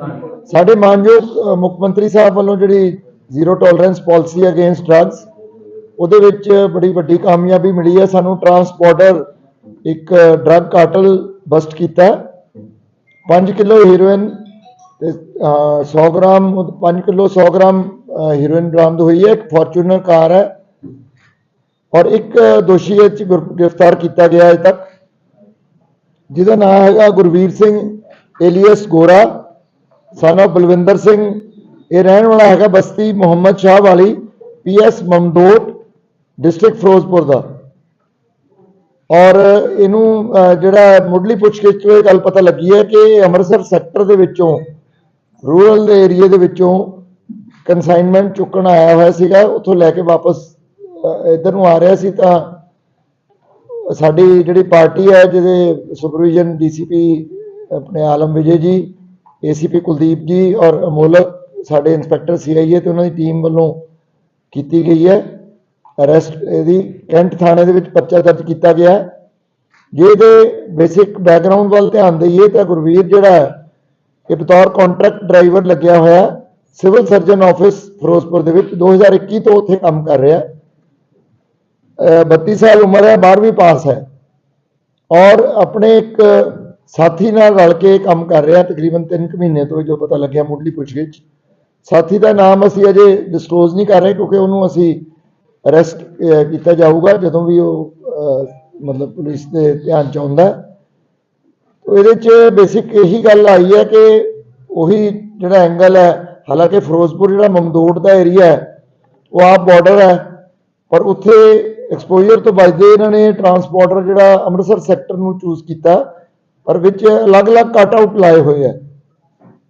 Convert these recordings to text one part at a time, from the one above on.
ਸਾਡੇ ਮਾਨਯੋਗ ਮੁੱਖ ਮੰਤਰੀ ਸਾਹਿਬ ਵੱਲੋਂ ਜਿਹੜੀ zero tolerance policy against drugs, ਉਹਦੇ ਵਿੱਚ ਬੜੀ ਵੱਡੀ ਕਾਮਯਾਬੀ ਮਿਲੀ ਹੈ। ਸਾਨੂੰ ਟਰਾਂਸਪੋਰਟਰ ਇੱਕ ਡਰੱਗ ਕਾਰਟਲ ਬਸਟ ਕੀਤਾ 5 ਕਿਲੋ ਹੀਰੋਇਨ ਤੇ 100 ਗ੍ਰਾਮ 5 ਕਿਲੋ 100 ਗ੍ਰਾਮ ਹੀਰੋਇਨ ਬਰਾਮਦ ਹੋਈ ਹੈ। ਇੱਕ ਫੋਰਚੂਨਰ ਕਾਰ ਹੈ ਔਰ ਇੱਕ ਦੋਸ਼ੀ ਇਹ 'ਚ ਗੁਰ- ਗ੍ਰਿਫਤਾਰ ਕੀਤਾ ਗਿਆ ਅਜੇ ਤੱਕ। ਜਿਹਦਾ ਨਾਮ ਹੈਗਾ Gurveer Singh alias Gora. Son of Balwinder Singh ਇਹ ਰਹਿਣ ਵਾਲਾ ਹੈਗਾ ਬਸਤੀ ਮੁਹੰਮਦ ਸ਼ਾਹ ਵਾਲੀ ਪੀਐਸ ਮਮਦੋਟ ਡਿਸਟ੍ਰਿਕਟ ਫਿਰੋਜ਼ਪੁਰ ਦਾ। ਔਰ ਇਹਨੂੰ ਜਿਹੜਾ ਮੁੱਢਲੀ ਪੁੱਛਗਿੱਛ ਤੋਂ ਇਹ ਗੱਲ ਪਤਾ ਲੱਗੀ ਹੈ ਕਿ ਅੰਮ੍ਰਿਤਸਰ ਸੈਕਟਰ ਦੇ ਵਿੱਚੋਂ ਰੂਰਲ ਦੇ ਏਰੀਆ ਦੇ ਵਿੱਚੋਂ ਕਨਸਾਈਨਮੈਂਟ ਚੁੱਕਣ ਆਇਆ ਹੋਇਆ ਸੀਗਾ ਉੱਥੋਂ ਲੈ ਕੇ ਵਾਪਸ ਅਹ, ਇੱਧਰ ਨੂੰ ਆ ਰਿਹਾ ਸੀ ਤਾਂ ਸਾਡੀ ਜਿਹੜੀ ਪਾਰਟੀ ਹੈ ਜਿਹਦੇ ਸੁਪਰਵਿਜ਼ਨ ਡੀਸੀਪੀ ਆਪਣੇ ਆਲਮ ਵਿਜੇ ਜੀ ਏਸੀਪੀ ਕੁਲਦੀਪ ਜੀ ਔਰ ਅਮੋਲਕ ਸਾਡੇ ਇੰਸਪੈਕਟਰ ਸੀਆਈਏ ਤੇ ਉਹਨਾਂ ਦੀ ਟੀਮ ਵੱਲੋਂ ਕੀਤੀ ਗਈ ਹੈ। ਅਰੈਸਟ ਇਹਦੀ ਕੈਂਟ ਥਾਣੇ ਦੇ ਵਿੱਚ ਪਰਚਾ ਦਰਜ ਕੀਤਾ ਗਿਆ ਹੈ। ਜੇ ਇਹਦੇ ਬੇਸਿਕ ਬੈਕਗ੍ਰਾਉਂਡ ਵੱਲ ਧਿਆਨ ਦਈਏ ਤਾਂ ਗੁਰਵੀਰ ਜਿਹੜਾ ਹੈ, ਇਹ ਬਤੌਰ ਕੰਟਰੈਕਟ ਡਰਾਈਵਰ ਲੱਗਿਆ ਹੋਇਆ ਸਿਵਲ ਸਰਜਨ ਆਫਿਸ ਫਿਰੋਜ਼ਪੁਰ ਦੇ ਵਿੱਚ 2021 ਤੋਂ ਉੱਥੇ ਕੰਮ ਕਰ ਰਿਹਾ ਹੈ। 32 ਸਾਲ ਉਮਰ ਹੈ 12ਵੀਂ ਪਾਸ ਹੈ। ਔਰ ਆਪਣੇ ਇੱਕ ਸਾਥੀ ਨਾਲ ਰਲ ਕੇ ਕੰਮ ਕਰ ਰਿਹਾ ਤਕਰੀਬਨ 3 ਮਹੀਨੇ ਤੋਂ ਜੋ ਪਤਾ ਲੱਗਿਆ ਮੁੱਢਲੀ ਪੁੱਛਗਿੱਛ। ਸਾਥੀ ਦਾ ਨਾਮ ਅਸੀਂ ਅਜੇ ਡਿਸਕਲੋਜ਼ ਨਹੀਂ ਕਰ ਰਹੇ ਕਿਉਂਕਿ ਉਹਨੂੰ ਅਸੀਂ ਅਰੈਸਟ ਕੀਤਾ ਜਾਊਗਾ ਜਦੋਂ ਵੀ ਉਹ ਮਤਲਬ ਪੁਲਿਸ ਦੇ ਧਿਆਨ ਚ ਆਉਂਦਾ। ਇਹਦੇ ਚ ਬੇਸਿਕ ਇਹੀ ਗੱਲ ਆਈ ਹੈ ਕਿ ਉਹੀ ਜਿਹੜਾ ਐਂਗਲ ਹੈ, ਹਾਲਾਂਕਿ ਫਿਰੋਜ਼ਪੁਰ ਜਿਹੜਾ ਮਮਦੋੜ ਦਾ ਏਰੀਆ ਹੈ, ਉਹ ਆਪ ਬਾਰਡਰ ਹੈ, ਪਰ ਉੱਥੇ ਐਕਸਪੋਜ਼ਰ ਤੋਂ ਬਚਦੇ ਇਹਨਾਂ ਨੇ ਟਰਾਂਸਪੋਰਟਰ ਜਿਹੜਾ ਅੰਮ੍ਰਿਤਸਰ ਸੈਕਟਰ ਨੂੰ ਚੂਜ਼ ਕੀਤਾ। ਪਰ ਵਿੱਚ ਅਲੱਗ-ਅਲੱਗ ਕੱਟ ਆਊਟ ਲਾਏ ਹੋਏ ਆ।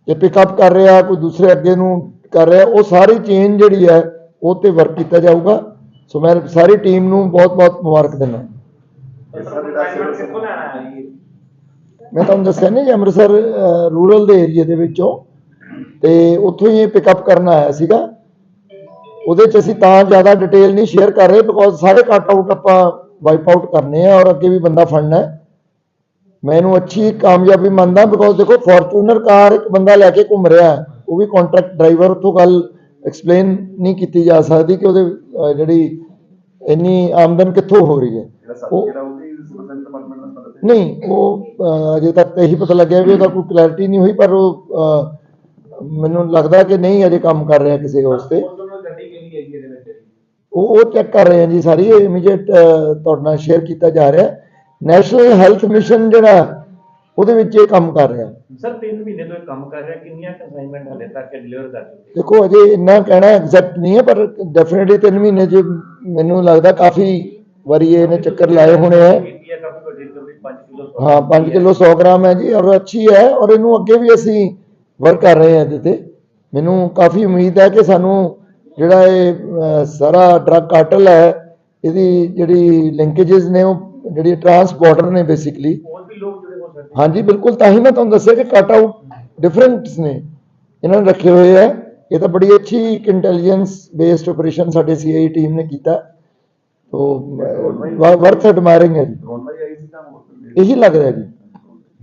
ਜੇ ਪਿਕਅਪ ਕਰ ਰਿਹਾ, ਕੋਈ ਦੂਸਰੇ ਅੱਗੇ ਨੂੰ ਕਰ ਰਿਹਾ, ਉਹ ਸਾਰੀ ਚੇਨ ਜਿਹੜੀ ਹੈ, ਉਹ ਤੇ ਵਰਕ ਕੀਤਾ ਜਾਊਗਾ। ਸੋ ਮੈਂ ਸਾਰੀ ਟੀਮ ਨੂੰ ਬਹੁਤ-ਬਹੁਤ ਮੁਬਾਰਕ ਦਿੰਦਾ। ਮੈਂ ਤੁਹਾਨੂੰ ਦੱਸਿਆ ਨਹੀਂ ਜੀ ਅੰਮ੍ਰਿਤਸਰ ਰੂਰਲ ਦੇ ਏਰੀਆ ਦੇ ਵਿੱਚੋਂ। ਤੇ ਉੱਥੋਂ ਹੀ ਪਿਕਅਪ ਕਰਨ ਆਇਆ ਸੀਗਾ। ਉਹਦੇ ਚ ਅਸੀਂ ਤਾਂ ਜ਼ਿਆਦਾ ਡਿਟੇਲ ਨਹੀਂ ਸ਼ੇਅਰ ਕਰ ਰਹੇ ਬਿਕੋਜ਼ ਸਾਰੇ ਕੱਟ ਆਊਟ ਆਪਾਂ ਵਾਈਪ ਆਊਟ ਕਰਨੇ ਆ, ਔਰ ਅੱਗੇ ਵੀ ਬੰਦਾ ਫੜਨਾ ਹੈ। ਮੈਂ ਇਹਨੂੰ ਅੱਛੀ ਕਾਮਯਾਬੀ ਮੰਨਦਾ ਬਿਕੋਜ਼ ਦੇਖੋ ਫੋਰਚੂਨਰ ਕਾਰ ਇੱਕ ਬੰਦਾ ਲੈ ਕੇ ਘੁੰਮ ਰਿਹਾ ਹੈ ਉਹ ਵੀ ਕੰਟਰੈਕਟ ਡਰਾਈਵਰ ਉੱਥੋਂ ਗੱਲ ਐਕਸਪਲੇਨ ਨਹੀਂ ਕੀਤੀ ਜਾ ਸਕਦੀ ਕਿ ਉਹਦੇ ਅਹ, ਜਿਹੜੀ ਇੰਨੀ ਆਮਦਨ ਕਿੱਥੋਂ ਹੋ ਰਹੀ ਹੈ। ਜਿਹੜਾ ਉਹ- ਜਿਹੜਾ ਡਿਪਾਰਟਮੈਂਟ ਨਾਲ ਸੰਬੰਧਿਤ ਹੈ ਨਹੀਂ ਉਹ ਅਹ, ਅਜੇ ਤੱਕ ਤਾਂ ਇਹੀ ਪਤਾ ਲੱਗਿਆ ਵੀ ਉਹਦਾ ਕੋਈ ਕਲੈਰਿਟੀ ਨਹੀਂ ਹੋਈ ਪਰ ਉਹ ਅਹ, ਮੈਨੂੰ ਲੱਗਦਾ ਕਿ ਨਹੀਂ ਅਜੇ ਕੰਮ ਕਰ ਰਿਹਾ ਕਿਸੇ ਉਸ ਤੇ ਉਹਨਾਂ ਗੱਡੀ ਕਿਹੜੀ ਹੈਗੀ ਇਹਦੇ ਵਿੱਚ? ਉਹ ਉਹ ਚੈੱਕ ਕਰ ਰਹੇ ਹਾਂ ਜੀ ਸਾਰੀ ਇਮੀਡੀਏਟ ਤੁਹਾਡੇ ਨਾਲ ਸ਼ੇਅਰ ਕੀਤਾ ਜਾ ਰਿਹਾ। ਨੈਸ਼ਨਲ ਹੈਲਥ ਮਿਸ਼ਨ ਜਿਹੜਾ ਉਹਦੇ ਵਿੱਚ ਇਹ ਕੰਮ ਕਰ ਰਿਹਾ। ਸਰ 3 ਮਹੀਨੇ ਤੋਂ ਇਹ ਕੰਮ ਕਰ ਰਿਹਾ ਕਿੰਨੀਆਂ ਅਸਾਈਨਮੈਂਟ ਹਲੇ ਤੱਕ ਡਿਲੀਵਰ ਕਰ ਚੁੱਕੇ? ਦੇਖੋ ਅਜੇ ਇੰਨਾ ਕਹਿਣਾ ਐਗਜ਼ੈਕਟ ਨਹੀਂ ਹੈ ਪਰ ਡੈਫੀਨਿਟਲੀ 3 ਮਹੀਨੇ ਚ ਮੈਨੂੰ ਲੱਗਦਾ ਕਾਫੀ ਵਾਰੀ ਇਹਨੇ ਚੱਕਰ ਲਾਏ ਹੋਣੇ ਹੈ ਕੀਤੀ ਹੈ ਕਾਫੀ ਵੱਡੀ ਰਿਕਵਰੀ 5 ਕਿਲੋ ਹਾਂ 5 ਕਿਲੋ 100 ਗ੍ਰਾਮ ਹੈ ਜੀ ਔਰ ਅੱਛੀ ਹੈ ਔਰ ਇਹਨੂੰ ਅੱਗੇ ਵੀ ਅਸੀਂ ਵਰਕ ਕਰ ਰਹੇ ਹਾਂ ਇਹਦੇ ਤੇ। ਮੈਨੂੰ ਕਾਫੀ ਉਮੀਦ ਹੈ ਕਿ ਸਾਨੂੰ ਜਿਹੜਾ ਇਹ ਸਾਰਾ ਡਰੱਗ ਕਾਰਟਲ ਹੈ ਇਹਦੀ ਜਿਹੜੀ ਲਿੰਕੇजेस ਨੇ ਉਹ ਜਿਹੜੀ ਟਰਾਂਸਪੋਰਟਰ ਨੇ ਬੇਸਿਕਲੀ ਹਾਂਜੀ ਬਿਲਕੁਲ ਤਾਂ ਹੀ ਮੈਂ ਤੁਹਾਨੂੰ ਦੱਸਿਆ ਕਿ ਕੱਟ ਆਊਟ ਡਿਫਰੈਂਟਸ ਨੇ। ਇਹਨਾਂ ਨੇ ਰੱਖੇ ਹੋਏ ਹੈ ਇਹ ਤਾਂ ਬੜੀ ਅੱਛੀ ਇੱਕ ਇੰਟੈਲੀਜੈਂਸ ਬੇਸਡ ਆਪਰੇਸ਼ਨ ਸਾਡੇ ਸੀਆਈ ਟੀਮ ਨੇ ਕੀਤਾ। ਤੋਂ ਵਰਥ ਐਡਮਾਇਰਿੰਗ ਹੈ ਜੀ। ਇਹੀ ਲੱਗ ਰਿਹਾ ਜੀ।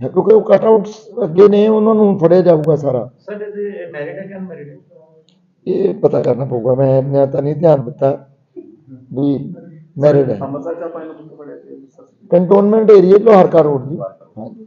ਕਿਉਂਕਿ ਉਹ ਕਟ ਆਊਟਸ ਅੱਗੇ ਨੇ ਉਹਨਾਂ ਨੂੰ ਫੜਿਆ ਜਾਊਗਾ ਸਾਰਾ। ਕਿ ਇਹ ਪਤਾ ਕਰਨਾ ਪਊਗਾ। ਮੈਂ ਤਾਂ ਨਹੀਂ ਧਿਆਨ ਦਿੱਤਾ ਵੀ ਮੈਰਿਡ ਹੈ ਅੰਮ੍ਰਿਤਸਰ ਚ ਆਪਾਂ ਇਹਨੂੰ ਕਿੱਥੇ ਫੜਿਆ ਸੀ? ਕੰਟੋਨਮੈਂਟ ਏਰੀਆ ਲੋਹਾਰਕਾ ਰੋਡ ਜੀ। ਹਾਂਜੀ